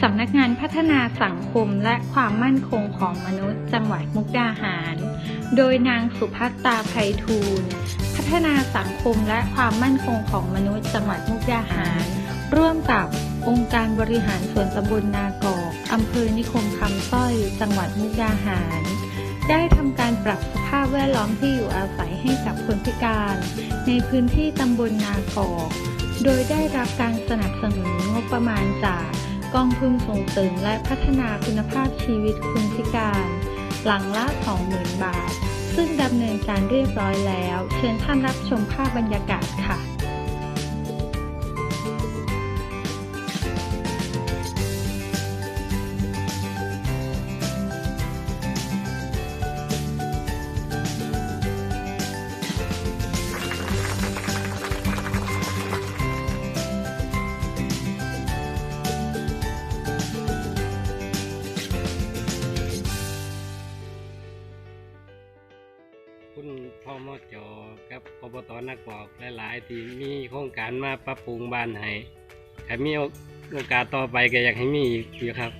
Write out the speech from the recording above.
สำนักงานพัฒนาสังคมและความมั่นคงของมนุษย์จังหวัดมุกดาหาร โดยนางสุภัตตาไพฑูรย์พัฒนาสังคมและความมั่นคงของมนุษย์จังหวัดมุกดาหาร ร่วมกับองค์การบริหารส่วนตำบลนากอกอำเภอนิคมคำสร้อย จังหวัดมุกดาหาร ได้ทำการปรับสภาพแวดล้อมที่อยู่อาศัยให้กับคนพิการ ในพื้นที่ตำบลนากอก โดยได้รับการสนับสนุน ประมาณจากกองทุนส่งเสริมและพัฒนาคุณภาพชีวิตคนพิการ หลังละ 20,000 บาท ซึ่งดำเนินการเรียบร้อยแล้ว เชิญท่านรับชมภาพบรรยากาศค่ะ คุณพ่อมอจอกับอบตนักบอกหลายๆ ที่มีโครงการมาปรับปรุงบ้านให้ถ้ามีโอกาสต่อไปก็อยากให้มีอีกอยู่ครับ